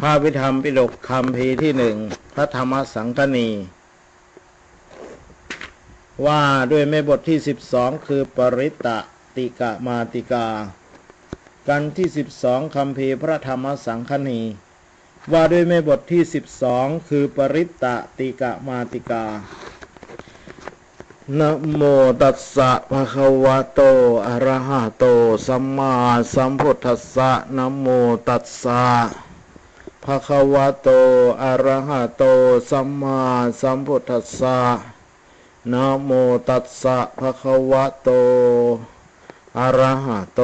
พระวิธรรมปิฎกคำพีที่หนึ่งพระธรรมสังคณี ว่าด้วยแม่บทที่สิบสองคือปริตะติกะมาติกา กันที่สิบสองคำพีพระธรรมสังคณี ว่าด้วยแม่บทที่สิบสองคือปริตะติกะมาติกานะโมตัสสะภะคะวะโต อะระหะโต สัมมาสัมพุทธัสสะนะโมตัสสะ ภะคะวะโตอะระหะโต สัมมาสัมพุทธัสสะนะโมตัสสะภะคะวะโตอะระหะโต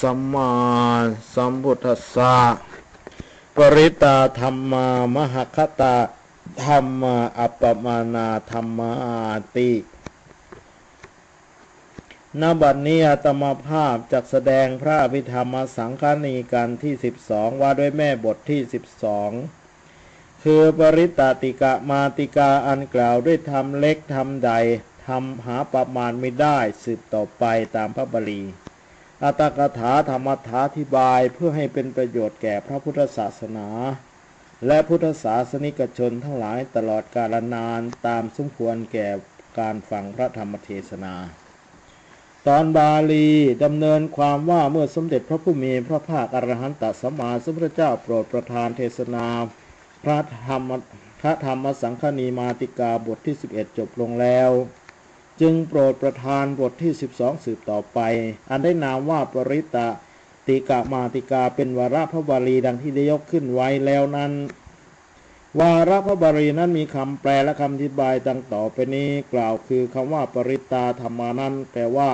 สัมมาสัมพุทธัสสะ ปริตาธรรมามหคตาธรรมาอัปปมานาธรรมาติ ณบัดนี้อาตมาภาพจักแสดงพระอภิธรรมสังฆานีกันที่สิบสองว่าด้วยแม่บทที่สิบสองคือปริตติกะมาติกาอันกล่าวด้วยธรรมเล็กธรรมใดทำหาประมาณไม่ได้สืบต่อไปตามพระบาลีอัตกถาธรรมถาธิบายเพื่อให้เป็นประโยชน์แก่พระพุทธศาสนา และพุทธศาสนิกชนทั้งหลายตลอดกาลนานตามสมควรแก่การฟังพระธรรมเทศนา ตอนบาลีดำเนินความว่าเมื่อสมเด็จพระผู้มีพระภาคอรหันตสัมมาสัมพุทธเจ้าโปรดประทานเทศนา พระธรรมพระธรรมสังฆนีมาติกาบทที่ 11 จบลงแล้ว จึงโปรดประทานบทที่ 12 สืบต่อไป อันได้นามว่าปริตะติกามาติกาเป็นวาระพระบาลีดังที่ได้ยกขึ้นไว้แล้วนั้น วาระพระบาลีนั้นมีคำแปลและคำอธิบายดังต่อไปนี้กล่าวคือคำว่าปริตาธรรมานั้นแปลว่า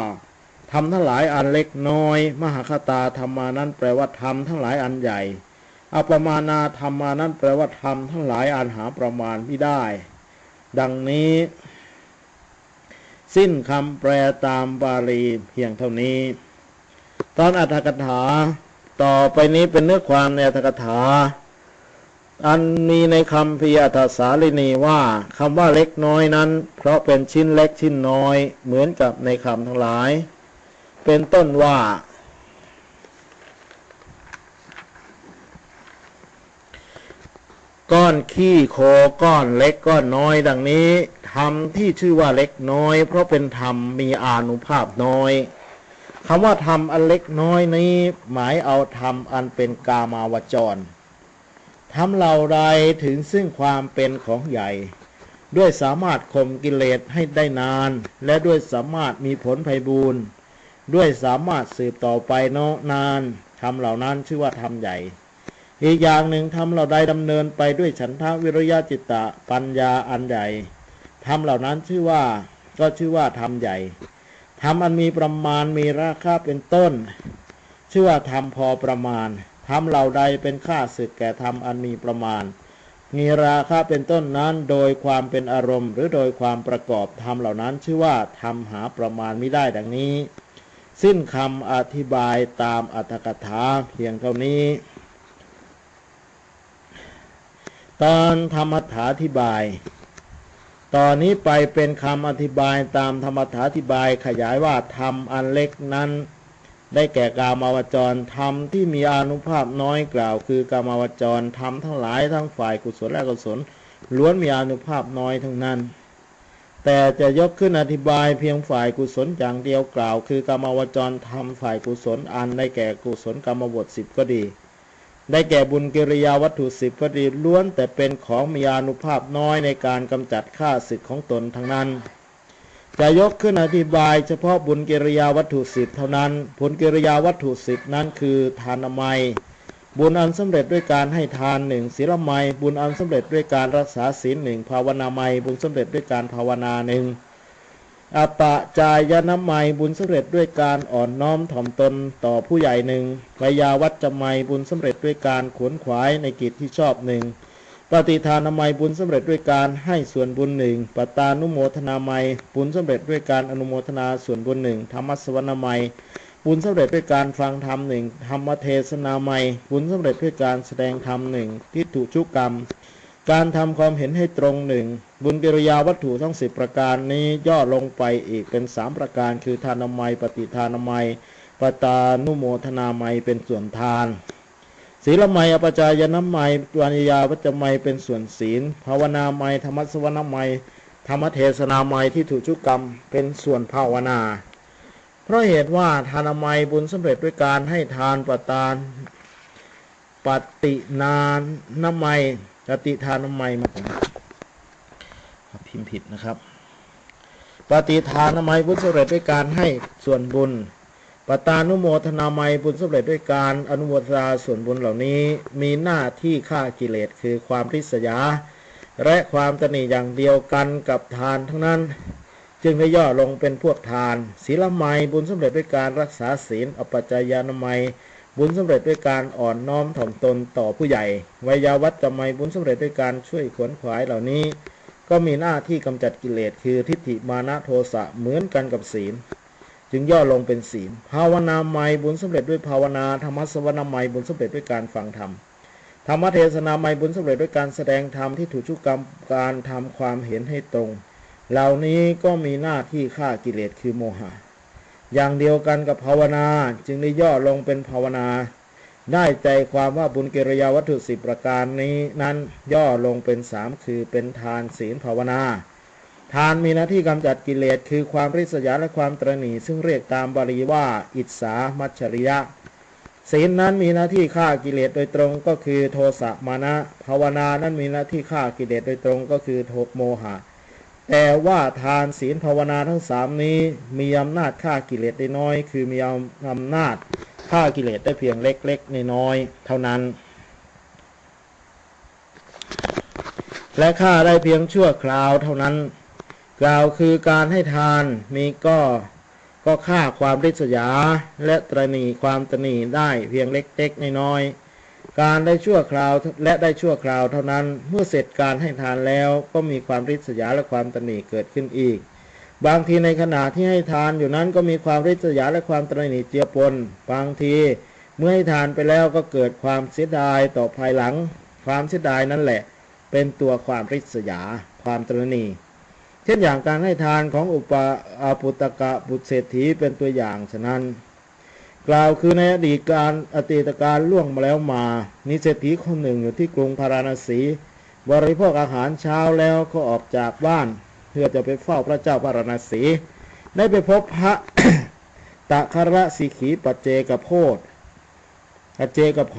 ทำทั้งหลายอันเล็กน้อย มหาคตาธรรมานั้นแปลว่าทำทั้งหลายอันใหญ่อัปมานาธรรมานั้นแปลว่าทำทั้งหลายอันหาประมาณไม่ได้ ดังนี้ สิ้นคำแปลตามบาลีเพียงเท่านี้ ตอนอัตถกถา ต่อไปนี้เป็นเนื้อความในอัตถกถา อันมีในคำพิยาสาลินีว่าคำว่าเล็กน้อยนั้น เพราะเป็นชิ้นเล็กชิ้นน้อย เหมือนกับในคำทั้งหลาย เป็นต้นว่า ก้อนขี้โคก้อนเล็กก้อนน้อย ดังนี้ธรรมที่ชื่อว่าเล็กน้อย เพราะเป็นธรรมมีอานุภาพน้อยคำว่าธรรมอันเล็กน้อยนี้ หมายเอาธรรมอันเป็นกามาวจร ทำเหล่าใดถึงซึ่งความเป็นของใหญ่ ด้วยสามารถข่มกิเลสให้ได้นาน และด้วยสามารถมีผลไพบูรณ์ด้วยสามารถสืบต่อไปเนาะนานทำเหล่านั้นชื่อว่าทำใหญ่ อีกอย่างหนึ่งทำเหล่าใดดำเนินไปด้วยฉันทาวิริยะจิตตะปัญญาอันใหญ่ทำเหล่านั้นชื่อว่าก็ชื่อว่าทำใหญ่ทำอันมีประมาณมีราคาเป็นต้น ชื่อว่าทำพอประมาณ ทำเหล่าใดเป็นค่าศึกแก่ทำอันมีประมาณ มีราคาเป็นต้นนั้นโดยความเป็นอารมณ์ หรือโดยความประกอบทำเหล่านั้นชื่อว่าทำหาประมาณไม่ได้ดังนี้ สิ้นคำอธิบายตามอัตถกถาเพียงเท่านี้ ตอนธรรมถาธิบายตอนนี้ไปเป็นคำอธิบายตามธรรมถาธิบายขยายว่าธรรมอันเล็กนั้น ได้แก่กามาวจรธรรมที่มีอนุภาพน้อยกล่าว คือกามาวจรธรรมทั้งหลายทั้งฝ่ายกุศลและกุศลล้วนมีอนุภาพน้อยทั้งนั้น แต่จะยกขึ้นอธิบายเพียงฝ่ายกุศลอย่างเดียวกล่าว คือกามาวจรธรรมฝ่ายกุศลอันได้แก่กุศลกรรมบทสิบก็ดี ได้แก่บุญกิริยาวัตถุสิบก็ดีล้วนแต่เป็นของมีอนุภาพน้อยในการกำจัดข้าศึกของตนทั้งนั้น จะยกขึ้นอธิบายเฉพาะบุญกิริยาวัตถุสิบเท่านั้น ผลกิริยาวัตถุสิบนั้นคือทานามัย บุญอันสำเร็จด้วยการให้ทานหนึ่งศีลไมยบุญอันสำเร็จด้วยการรักษาศีลหนึ่งภาวนาไมยบุญสำเร็จด้วยการภาวนาหนึ่งอปะจายนามัยบุญสำเร็จด้วยการอ่อนน้อมถ่อมตนต่อผู้ใหญ่หนึ่งวยาวัจจะไมยบุญสำเร็จด้วยการขวนขวายในกิจที่ชอบหนึ่ง ปฏิทานามัยบุญสำเร็จด้วยการให้ส่วนบุญหนึ่งปตานุโมทนามัยบุญสำเร็จด้วยการอนุโมทนาส่วนบุญหนึ่งธรรมสวนามัยบุญสำเร็จด้วยการฟังธรรมหนึ่งธรรมเทศนาไมยบุญสำเร็จด้วยการแสดงธรรมหนึ่งทิฏฐุชุกรรม การทำความเห็นให้ตรงหนึ่งบุญกิริยาวัตถุทั้งสิบประการนี้ย่อลงไปอีกเป็นสามประการคือทานามัยปฏิทานามัยปตานุโมทนามัยเป็นส่วนทาน ศีลไมยอปจายนะไมยปาญญาวัจจะไมยเป็นส่วนศีล ภาวนาไมยธรรมสวนาไมยธรรมเทศนาไมยที่ถูกชุกกรรมเป็นส่วนภาวนา เพราะเหตุว่าทานามัยบุญสำเร็จด้วยการให้ทานปตานปฏินานนามัยปฏิทานนามัยมาผมพิมพ์ผิดนะครับ ปฏิทานนามัยบุญสำเร็จด้วยการให้ส่วนบุญ ปตานุโมทนาไมยบุญสำเร็จด้วยการอนุโมทนาส่วนบุญเหล่านี้ มีหน้าที่ฆ่ากิเลสคือความริษยา และความตนีอย่างเดียวกันกับทานทั้งนั้น จึงได้ย่อลงเป็นพวกทาน ศีลไมยบุญสำเร็จด้วยการรักษาศีลอปัจจายานามัยบุญสำเร็จด้วยการอ่อนน้อมถ่อมตนต่อผู้ใหญ่วิยาวัจจะไมยบุญสำเร็จด้วยการช่วยขวนขวายเหล่านี้ ก็มีหน้าที่กำจัดกิเลสคือทิฏฐิมานะโทสะเหมือนกันกับศีล จึงย่อลงเป็นศีล ภาวนาไมยบุญสำเร็จด้วยภาวนา ธรรมสวนาไมยบุญสำเร็จด้วยการฟังธรรม ธรรมเทศนาไมยบุญสำเร็จด้วยการแสดงธรรมที่ถูกชุกกรรมการทำความเห็นให้ตรง เหล่านี้ก็มีหน้าที่ฆ่ากิเลสคือโมหะ อย่างเดียวกันกับภาวนาจึงได้ย่อลงเป็นภาวนา ได้ใจความว่าบุญกิริยาวัตถุสิบประการนี้นั้นย่อลงเป็นสามคือเป็นทานศีลภาวนา ทานมีหน้าที่กำจัดกิเลสคือความริษยาและความตรณีซึ่งเรียกตามบาลีว่า อิสามัจฉริยะศีลนั้นมีหน้าที่ฆ่ากิเลสโดยตรงก็คือโทสะมานะภาวนานั้นมีหน้าที่ฆ่ากิเลสโดยตรงก็คือโทโมหะ แต่ว่าทานศีลภาวนาทั้งสามนี้มีอำนาจฆ่ากิเลสได้น้อย คือมีอำนาจฆ่ากิเลสได้เพียงเล็กๆน้อยๆเท่านั้น และฆ่าได้เพียงชั่วคราวเท่านั้น กล่าวคือการให้ทานมีก็ก็ฆ่าความริษยา และตรณีความตรณีได้เพียงเล็กๆน้อยๆการได้ชั่วคราวและได้ชั่วคราวเท่านั้นเมื่อเสร็จการให้ทานแล้วก็มีความริษยาและความตรณีเกิดขึ้นอีก บางทีในขณะที่ให้ทานอยู่นั้นก็มีความริษยาและความตรณีเจือปนบางที เมื่อให้ทานไปแล้วก็เกิดความเสียดายต่อภายหลัง ความเสียดายนั่นแหละ เป็นตัวความริษยา ความตรณี ช่นอย่างการให้ทานของอุปอาปุตกะบุตรเศรษฐีเป็นตัวอย่างฉะนั้น กล่าวคือในอดีตการอตีตการล่วงมาแล้วมามีเศรษฐีคนหนึ่งอยู่ที่กรุงพาราณสี บริโภคอาหารเช้าแล้วก็ออกจากบ้าน เพื่อจะไปเฝ้าพระเจ้าพาราณสี ได้ไปพบพระตะคระสีขีปัจเจกโพธปัจเจกโพ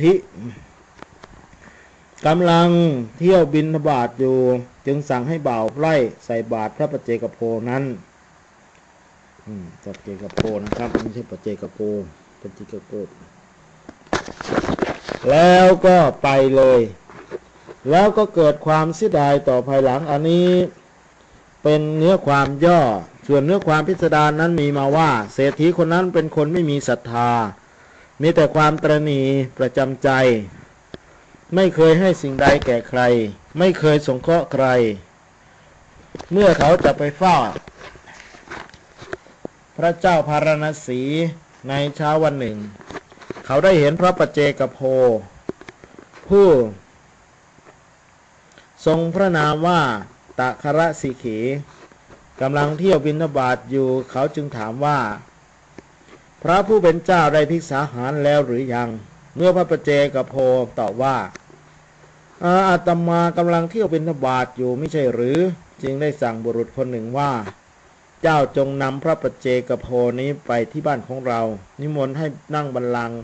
ธิ กำลังเที่ยวบินบาตอยู่ จึงสั่งให้บ่าวไล่ใส่บาตรพระปัจเจกโพนั้นอืมปัจเจกโพนะครับไม่ใช่ปัจเจกโพปัจเจกโพแล้วก็ไปเลย แล้วก็เกิดความเสียดายต่อภายหลังอันนี้ เป็นเนื้อความย่อ ส่วนเนื้อความพิสดารนั้นมีมาว่า เศรษฐีคนนั้นเป็นคนไม่มีศรัทธา มีแต่ความตรณีประจำใจ ไม่เคยให้สิ่งใดแก่ใคร ไม่เคยสงเคราะห์ใคร เมื่อเขาจะไปเฝ้า พระเจ้าพารณสีในเช้าวันหนึ่ง เขาได้เห็นพระปัจเจกโพผู้ ทรงพระนามว่าตะคระสีขีกำลังเที่ยวบินบาตอยู่เขาจึงถามว่า พระผู้เป็นเจ้าได้ภิกษาหารแล้วหรือยัง เมื่อพระปัจเจกโพตอบว่า อาตมากำลังเที่ยวบินบาตอยู่ไม่ใช่หรือ จึงได้สั่งบุรุษคนหนึ่งว่า เจ้าจงนำพระปัจเจกโพนี้ไปที่บ้านของเรา นิมนต์ให้นั่งบัลลังก์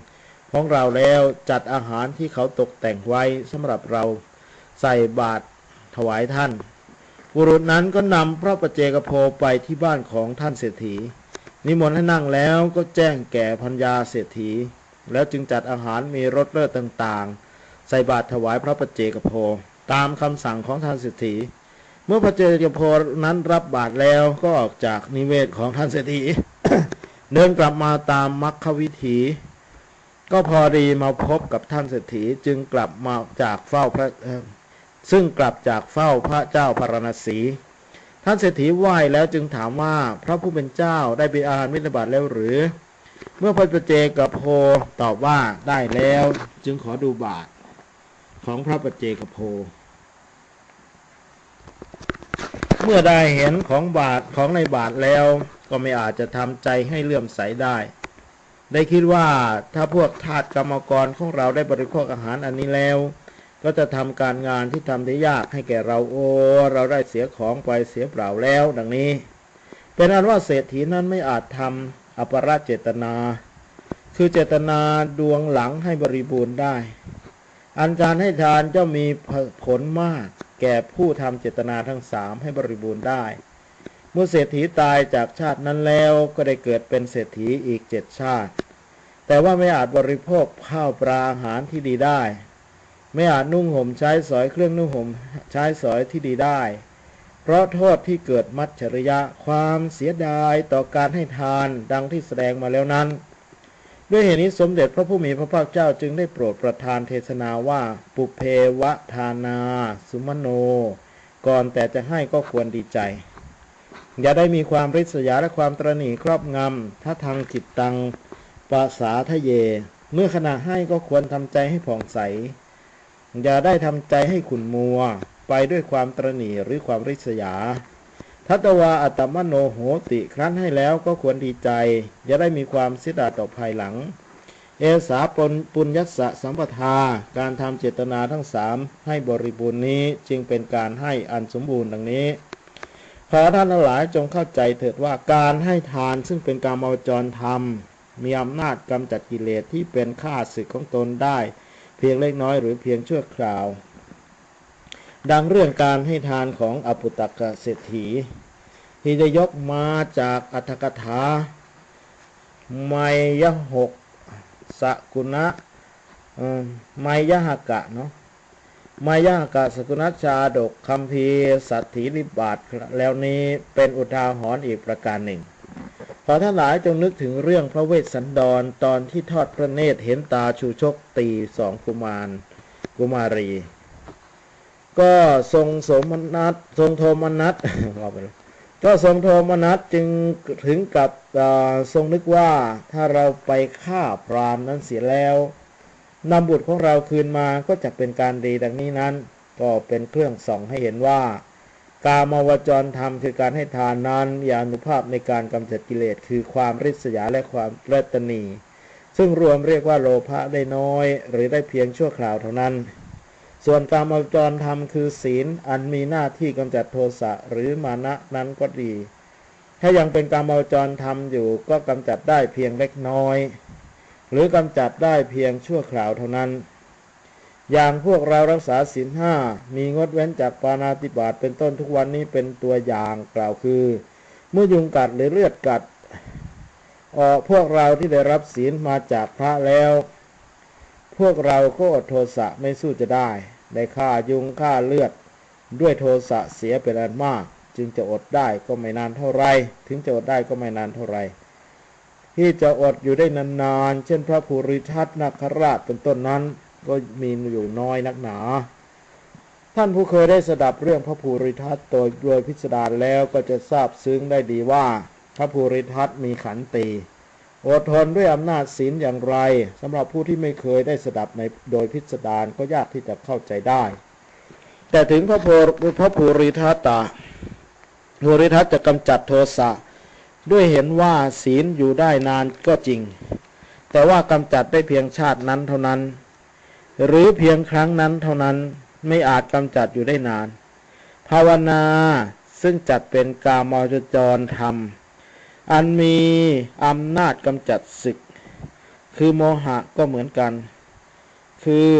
ของเราแล้วจัดอาหารที่เขาตกแต่งไว้สำหรับเราใส่บาตรถวายท่าน บุรุษนั้นก็นำพระปัจเจกโพไปที่บ้านของท่านเศรษฐี นิมนต์ให้นั่งแล้วก็แจ้งแก่พัญญาเศรษฐี แล้วจึงจัดอาหารมีรสเลิศต่างๆ ใส่บาตรถวายพระปัจเจกโพตามคำสั่งของท่านเศรษฐี เมื่อพระเจกโพนั้นรับบาตรแล้วก็ออกจากนิเวศของท่านเศรษฐีเดินกลับมาตามมรรควิถี ก็พอดีมาพบกับท่านเศรษฐีจึงกลับมาจากเฝ้าพระซึ่งกลับจากเฝ้าพระเจ้าพารณสี ท่านเศรษฐีไหว้แล้วจึงถามว่าพระผู้เป็นเจ้าได้ไปอาหารวินาบาตแล้วหรือ เมื่อพระประเจกับโพตอบว่าได้แล้ว จึงขอดูบาท ของพระประเจกโพ เมื่อได้เห็นของบาทของในบาทแล้วก็ไม่อาจจะทำใจให้เลื่อมใสได้ ได้คิดว่าถ้าพวกทาสกรรมกรของเราได้บริโภคอาหารอันนี้แล้ว ก็จะทำการงานที่ทำได้ยากให้แก่เราโอ้เราได้เสียของไปเสียเปล่าแล้วดังนี้เป็นอันว่าเศรษฐีนั้นไม่อาจทำอปราเจตนา คือเจตนาดวงหลังให้บริบูรณ์ได้ อันการให้ทานจะมีผลมากแก่ผู้ทำเจตนาทั้งสามให้บริบูรณ์ได้ เมื่อเศรษฐีตายจากชาตินั้นแล้วก็ได้เกิดเป็นเศรษฐีอีกเจ็ดชาติ แต่ว่าไม่อาจบริโภคข้าวปลาอาหารที่ดีได้ ไม่อาจนุ่งห่มใช้สอยเครื่องนุ่งห่มใช้สอยที่ดีได้ เพราะโทษที่เกิดมัจฉริยะความเสียดายต่อการให้ทานดังที่แสดงมาแล้วนั้น ด้วยเหตุนี้สมเด็จพระผู้มีพระภาคเจ้าจึงได้โปรดประทานเทศนาว่าปุเพวะทานา สุมโน ก่อนแต่จะให้ก็ควรดีใจ อย่าได้มีความริษยาและความตรณีครอบงำถ้าทางจิตตังปาสาทะเย เมื่อขณะให้ก็ควรทำใจให้ผ่องใส อย่าได้ทำใจให้ขุนมัว ไปด้วยความตรณีหรือความริษยา ทัตวาอัตมโนโหติ ครั้นให้แล้วก็ควรดีใจอย่าได้มีความเสียดายต่อภายหลัง เอสาปนปุญญสะสัมปทา การทำเจตนาทั้งสามให้บริบูรณ์นี้จึงเป็นการให้อันสมบูรณ์ดังนี้ขอท่านหลายจงเข้าใจเถิดว่าการให้ทานซึ่งเป็นการมาวจรธรรม มีอำนาจกำจัดกิเลสที่เป็นข้าศึกของตนได้ เพียงเล็กน้อยหรือเพียงชั่วคราว ดังเรื่องการให้ทานของอปุตตกเศรษฐี ที่จะยกมาจากอัตถกถาไมยหกสกุณะไมยหกะเนาะไมยหกะสกุณชาดกคำพีสัตถีริบาทแล้วนี้เป็นอุทาหรณ์อีกประการหนึ่ง ขอท่านหลายจงนึกถึงเรื่องพระเวสสันดรตอนที่ทอดพระเนตรเห็นตาชูชกตีสองกุมารกุมารี ก็ทรงสมนัตทรงโทมนัตว่าไปเลยก็ทรงโทมนัสจึงถึงกับทรงนึกว่าถ้าเราไปฆ่าพรามนั้นเสียแล้วนำบุตรของเราคืนมาก็จะเป็นการดีดังนี้นั้น ก็เป็นเครื่องส่องให้เห็นว่า กามาวจรธรรมคือการให้ทานนั้นมีอนุภาพในการกำจัดกิเลสคือความริษยาและความเรตนี ซึ่งรวมเรียกว่าโลภะได้น้อย หรือได้เพียงชั่วคราวเท่านั้น ส่วนการมาจรธรรมคือศีลอันมีหน้าที่กำจัดโทสะหรือมานะนั้นก็ดี ถ้ายังเป็นการมาจรธรรมอยู่ก็กำจัดได้เพียงเล็กน้อย หรือกำจัดได้เพียงชั่วคราวเท่านั้น อย่างพวกเรารักษาศีลห้ามีงดเว้นจากปานาติบาตเป็นต้นทุกวันนี้เป็นตัวอย่างกล่าวคือ เมื่อยุงกัดหรือเลือดกัดออพวกเราที่ได้รับศีลมาจากพระแล้ว พวกเราก็อดโทสะไม่สู้จะได้ได้ฆ่ายุงฆ่าเลือด ด้วยโทสะเสียเป็นอันมาก จึงจะอดได้ก็ไม่นานเท่าไร ถึงจะอดได้ก็ไม่นานเท่าไร ที่จะอดอยู่ได้นานๆ เช่นพระภูริทัตนาคราชเป็นต้นนั้น ก็มีอยู่น้อยนักหนา ท่านผู้เคยได้สดับเรื่องพระภูริทัตโดยโดยพิสดารแล้วก็จะทราบซึ้งได้ดีว่า พระภูริทัตมีขันตี อดทนด้วยอำนาจศีลอย่างไรสำหรับผู้ที่ไม่เคยได้สดับในโดยพิสดารก็ยากที่จะเข้าใจได้ แต่ถึงพระโพพระภูริทัตตาภูริทัตจะกำจัดโทสะด้วยเห็นว่าศีลอยู่ได้นานก็จริง แต่ว่ากำจัดได้เพียงชาตินั้นเท่านั้น หรือเพียงครั้งนั้นเท่านั้นไม่อาจกำจัดอยู่ได้นาน ภาวนาซึ่งจัดเป็นกามจจรธรรม อันมีอำนาจกำจัดศึก คือโมหะก็เหมือนกัน คือ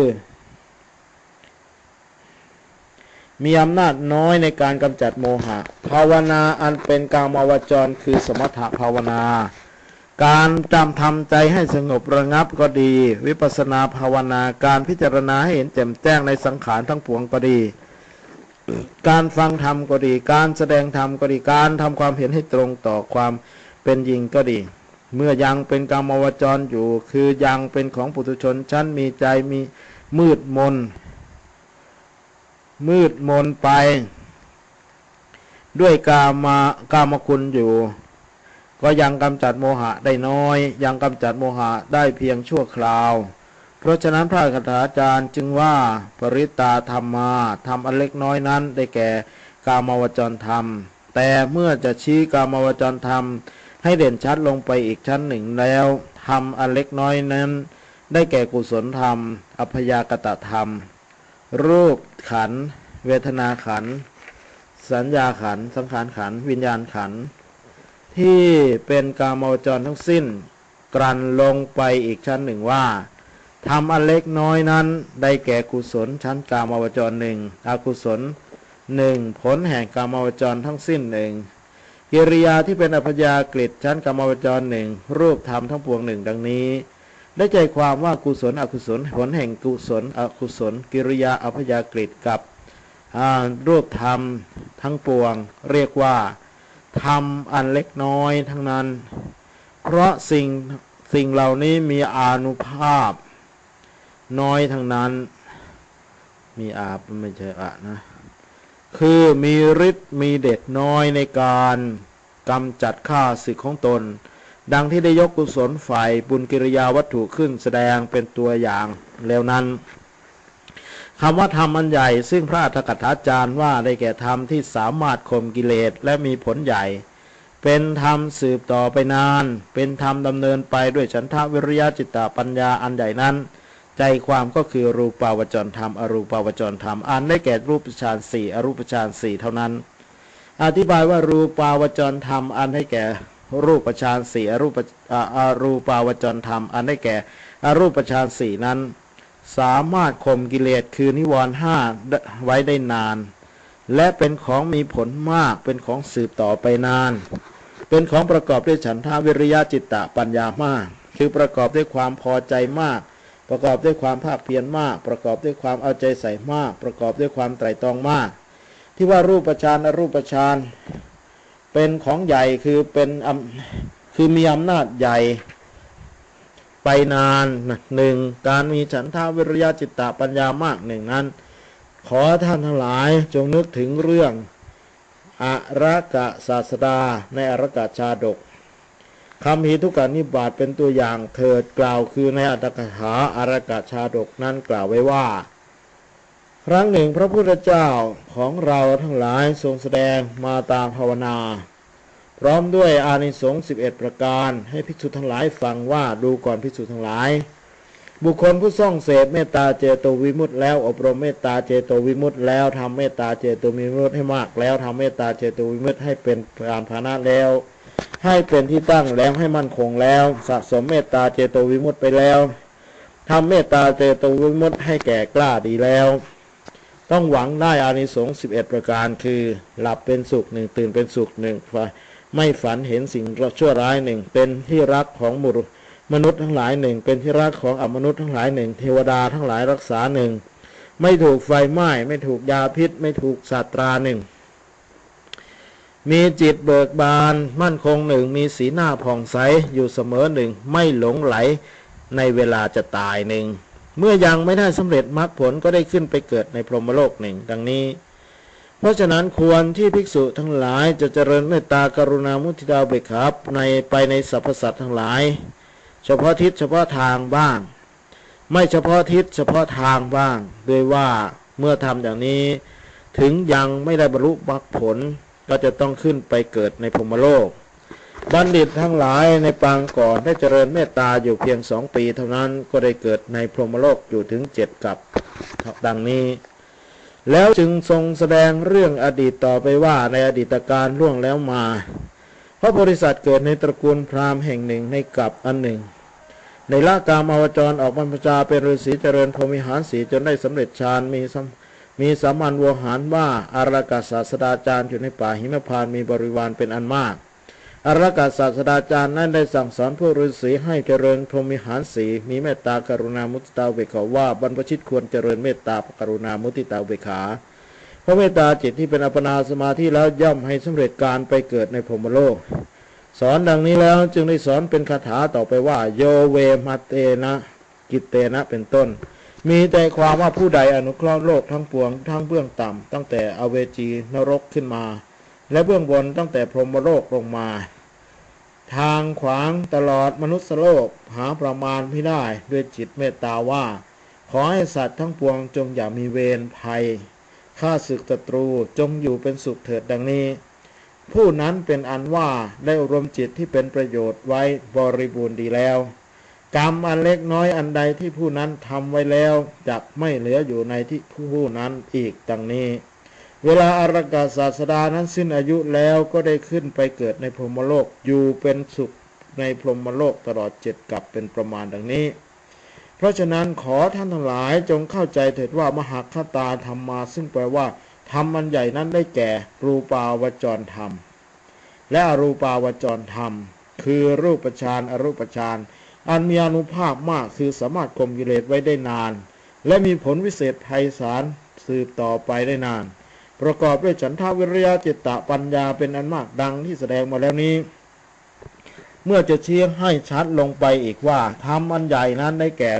มีอำนาจน้อยในการกำจัดโมหะ ภาวนาอันเป็นกามาวจรคือสมถภาวนา การจำทำใจให้สงบระงับก็ดี วิปัสนาภาวนาการพิจารณาให้เห็นแจ่มแจ้งในสังขารทั้งปวงก็ดี การฟังธรรมก็ดี การแสดงธรรมก็ดี การทำความเห็นให้ตรงต่อความเป็นยิงก็ดี เมื่อยังเป็นกรรมวจรอยู่ คือยังเป็นของปุถุชนชั้นมีใจมีมืดมน มืดมนไป ด้วยกามากามคุณอยู่ ก็ยังกำจัดโมหะได้น้อย ยังกำจัดโมหะได้เพียงชั่วคราว เพราะฉะนั้นพระคาถาจารย์จึงว่าปริตาธรรมมาทำอันเล็กน้อยนั้นได้แก่กามาวจรธรรม แต่เมื่อจะชี้กามาวจรธรรม ให้เด่นชัดลงไปอีกชั้นหนึ่งแล้วทำอันเล็กน้อยนั้น ได้แก่กุศลธรรม อัพยากตธรรม รูปขัน เวทนาขัน สัญญาขัน สังขารขัน วิญญาณขัน ที่เป็นกามาวจรทั้งสิ้น กลั่นลงไปอีกชั้นหนึ่งว่า ทำอันเล็กน้อยนั้น ได้แก่กุศลชั้นกามาวจรหนึ่งอกุศลหนึ่งผลแห่งกามาวจรทั้งสิ้นหนึ่งกิริยาที่เป็นอัพยากฤิชั้นกามาวจรหนึ่งรูปธรรมทั้งปวงหนึ่งดังนี้ ได้ใจความว่ากุศลอกุศล ผลแห่งกุศลอกุศล กิริยาอัพยากฤิกับรูปธรรมทั้งปวง เรียกว่าธรรมอันเล็กน้อยทั้งนั้น เพราะสิ่งสิ่งเหล่านี้มีอานุภาพ น้อยทั้งนั้น มีอาบไม่ใช่อะนะ คือมีฤทธิ์มีเด็ดน้อยในการกำจัดข้าศึกของตน ดังที่ได้ยกกุศลฝ่ายบุญกิริยาวัตถุขึ้นแสดงเป็นตัวอย่างแล้วนั้นคำว่าธรรมอันใหญ่ซึ่งพระอัฏฐกถาจารย์ว่าได้แก่ธรรมที่สามารถข่มกิเลสและมีผลใหญ่ เป็นธรรมสืบต่อไปนาน เป็นธรรมดำเนินไปด้วยฉันทะวิริยะจิตตปัญญาอันใหญ่นั้น ใจความก็คือรูปาวจรธรรม อรูปาวจรธรรมอันได้แก่รูปฌานสี่อรูปฌานสี่เท่านั้น อธิบายว่ารูปาวจรธรรม อันได้แก่รูปฌานสี่อรูปอรูปาวจรธรรม อันได้แก่อรูปฌานสี่นั้น สามารถข่มกิเลสคือนิวรณ์ห้าไว้ได้นาน และเป็นของมีผลมากเป็นของสืบต่อไปนาน เป็นของประกอบด้วยฉันทาวิริยะจิตตะปัญญามาก คือประกอบด้วยความพอใจมาก ประกอบด้วยความภาคเพียรมาก ประกอบด้วยความเอาใจใส่มาก ประกอบด้วยความไตรตรองมาก ที่ว่ารูปฌานอรูปฌานเป็นของใหญ่คือเป็นคือมีอำนาจใหญ่ไปนานหนึ่งการมีฉันทาวิริยะจิตตปัญญามากหนึ่งนั้น ขอท่านทั้งหลายจงนึกถึงเรื่องอรกะศาสดาในอรกะชาดก คำหิทุกานิบาตเป็นตัวอย่างเถิดกล่าวคือในอัตถกถาอารกะชาดกนั้นกล่าวไว้ว่า ครั้งหนึ่งพระพุทธเจ้าของเราทั้งหลายทรงแสดงมาตามภาวนา พร้อมด้วยอานิสงส์11 ประการให้ภิกษุทั้งหลายฟังว่าดูก่อนภิกษุทั้งหลาย บุคคลผู้ส่องเสพเมตตาเจโตวิมุตต์แล้วอบรมเมตตาเจโตวิมุตต์แล้วทำเมตตาเจโตวิมุตต์ให้มากแล้วทำเมตตาเจโตวิมุตต์ให้เป็นการภาณะแล้ว ให้เป็นที่ตั้งแล้วให้มั่นคงแล้ว สะสมเมตตาเจโตวิมุตต์ไปแล้วทำเมตตาเจโตวิมุตต์ให้แก่กล้าดีแล้ว ต้องหวังได้อานิสงส์11 ประการคือ หลับเป็นสุขหนึ่งตื่นเป็นสุขหนึ่งไม่ฝันเห็นสิ่งชั่วร้ายหนึ่งเป็นที่รักของมุรุมนุษย์ทั้งหลายหนึ่ง เป็นที่รักของอมนุษย์ทั้งหลายหนึ่ง เทวดาทั้งหลายรักษาหนึ่ง ไม่ถูกไฟไหม้ไม่ถูกยาพิษ ไม่ถูกสัตราหนึ่ง มีจิตเบิกบานมั่นคงหนึ่ง มีสีหน้าผ่องใสอยู่เสมอหนึ่ง ไม่หลงไหลในเวลาจะตายหนึ่ง เมื่อยังไม่ได้สำเร็จมรรคผลก็ได้ขึ้นไปเกิดในพรหมโลกหนึ่ง ดังนี้ เพราะฉะนั้นควรที่ภิกษุทั้งหลายจะเจริญเมตตากรุณามุทิตาเบกขาในไปในสรรพสัตว์ทั้งหลาย เฉพาะทิศเฉพาะทางบ้าง ไม่เฉพาะทิศเฉพาะทางบ้างโดยว่าเมื่อทำอย่างนี้ ถึงยังไม่ได้บรรลุมรรคผล ก็จะต้องขึ้นไปเกิดในพรมโลก บัณฑิตทั้งหลายในปางก่อนได้เจริญเมตตาอยู่เพียงสองปีเท่านั้นก็ได้เกิดในพรหมโลกอยู่ถึงเจ็ดกับดังนี้ แล้วจึงทรงแสดงเรื่องอดีตต่อไปว่าในอดีตการล่วงแล้วมาพระบริษัทเกิดในตระกูลพราหมณ์แห่งหนึ่งในกับอันหนึ่ง ในละกามาวจรออกบรรพชาเป็นฤาษีเจริญพรมิหารสีจนได้สำเร็จฌานมีสัม มีสามัญวหารว่าอารากาศาสดาจารย์อยู่ในป่าหิมพานมีบริวารเป็นอันมากอารกาศาสดาจารย์นั้นได้สั่งสอนพวกฤาษีให้เจริญพรหมิหารสีมีเมตตากรุณามุติตาเบขาว่าบรรพชิตควรเจริญเมตตากรุณามุติตาเบขาเพราะเมตตาจิตที่เป็นอัปนาสมาธิแล้วย่อมให้สำเร็จการไปเกิดในพรหมโลก สอนดังนี้แล้วจึงได้สอนเป็นคาถาต่อไปว่า โยเวมาเตนะกิตเตนะเป็นต้น มีแต่ความว่าผู้ใดอนุเคราะห์โลกทั้งปวงทั้งเบื้องต่ำตั้งแต่อเวจีนรกขึ้นมา และเบื้องบนตั้งแต่พรหมโลกลงมา ทางขวางตลอดมนุษย์โลกหาประมาณไม่ได้ด้วยจิตเมตตาว่า ขอให้สัตว์ทั้งปวงจงอย่ามีเวรภัยฆ่าศึกศัตรูจงอยู่เป็นสุขเถิดดังนี้ ผู้นั้นเป็นอันว่าได้อบรมจิตที่เป็นประโยชน์ไว้บริบูรณ์ดีแล้ว กรรมอันเล็กน้อยอันใดที่ผู้นั้นทำไว้แล้วจะไม่เหลืออยู่ในที่ผู้นั้นอีกดังนี้ เวลาอารกาศาสดานั้นสิ้นอายุแล้วก็ได้ขึ้นไปเกิดในพรหมโลกอยู่เป็นสุขในพรหมโลกตลอดเจ็ดกับเป็นประมาณดังนี้ เพราะฉะนั้นขอท่านทั้งหลายจงเข้าใจเถิดว่ามหาคตาธรรมมา ซึ่งแปลว่าธรรมอันใหญ่นั้นได้แก่ รูปาวจรธรรม และอรูปาวจรธรรม คือรูปฌานอรูปฌาน อันมีอนุภาพมากคือสามารถข่มกิเลสไว้ได้นาน และมีผลวิเศษไพศาลสืบต่อไปได้นาน ประกอบด้วยฉันทาวิริยะจิตตะปัญญาเป็นอันมากดังที่แสดงมาแล้วนี้ เมื่อจะเชี้ให้ชัดลงไปอีกว่าธรรมอันใหญ่นั้นได้แก่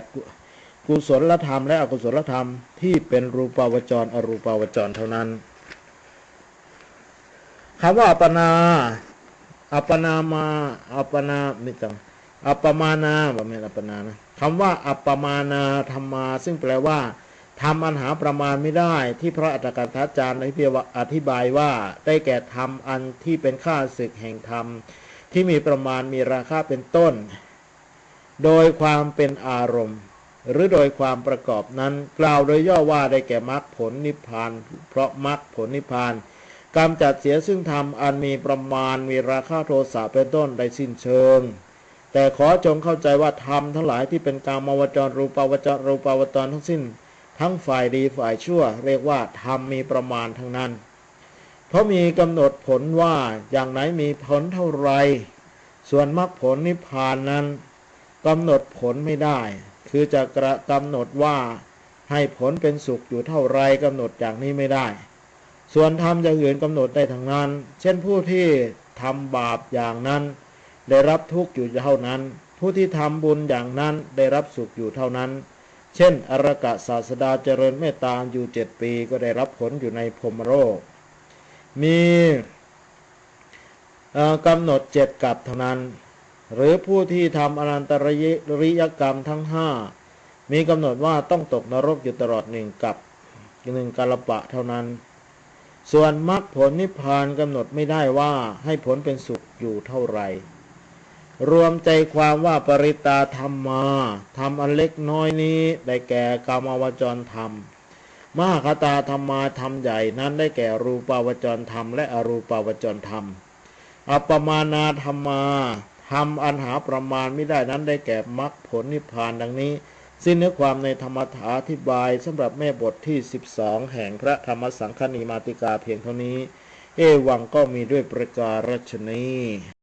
กุศลธรรมและอกุศลธรรมที่เป็นรูปาวจรอรูปาวจรเท่านั้นคำว่าอัปนา อัปนามา อัปนาไม่ต้อง อัปปมานาบ่แม่นอัปปนานะคำว่า อัปปมานาธรรมา ซึ่งแปลว่าทำอันหาประมาณไม่ได้ ที่พระอัตถกถาจารย์อธิบายว่าได้แก่ธรรมอันที่เป็นข้าศึกแห่งธรรม ที่มีประมาณมีราคาเป็นต้น โดยความเป็นอารมณ์ หรือโดยความประกอบนั้น กล่าวโดยย่อว่าได้แก่มรรคผลนิพพาน เพราะมรรคผลนิพพานกำจัดเสียซึ่งธรรมอันมีประมาณมีราคาโทสะเป็นต้นได้สิ้นเชิง แต่ขอจงเข้าใจว่าธรรมทั้งหลายที่เป็นกามวจรรูปาวจรรูปาวจรทั้งสิ้น ทั้งฝ่ายดีฝ่ายชั่ว เรียกว่าธรรมมีประมาณทั้งนั้น เพราะมีกำหนดผลว่าอย่างไหนมีผลเท่าไร ส่วนมรรคผลนิพพานนั้นกำหนดผลไม่ได้ คือจะกระกำหนดว่าให้ผลเป็นสุขอยู่เท่าไรกำหนดอย่างนี้ไม่ได้ ส่วนธรรมจะอื่นกำหนดได้ทั้งนั้น เช่นผู้ที่ทำบาปอย่างนั้น ได้รับทุกข์อยู่เท่านั้น ผู้ที่ทำบุญอย่างนั้นได้รับสุขอยู่เท่านั้น เช่น อรกะศาสดาเจริญเมตตาอยู่เจ็ดปีก็ได้รับผลอยู่ในพรมโลกมีกำหนดเจ็ดกับเท่านั้น หรือผู้ที่ทำอนันตริยกรรมทั้งห้ามีกำหนดว่าต้องตกนรกอยู่ตลอดหนึ่งกับหนึ่งกาลปะเท่านั้น ส่วนมรรคผลนิพพานกำหนดไม่ได้ว่าให้ผลเป็นสุขอยู่เท่าไหร่ รวมใจความว่าปริตาธรรมมาทำอันเล็กน้อยนี้ได้แก่กามาวจรธรรม มหาคตาธรรมาธรรมใหญ่นั้นได้แก่รูปาวจรธรรม และอรูปาวจรธรรม อัปมานาธรรมาทำอันหาประมาณไม่ได้นั้นได้แก่มรรคผลนิพพานดังนี้ สิ้นเนื้อความในธรรมถาธิบายสำหรับแม่บทที่ 12 แห่งพระธรรมสังฆนีมาติกาเพียงเท่านี้ เอวังก็มีด้วยประการฉนี้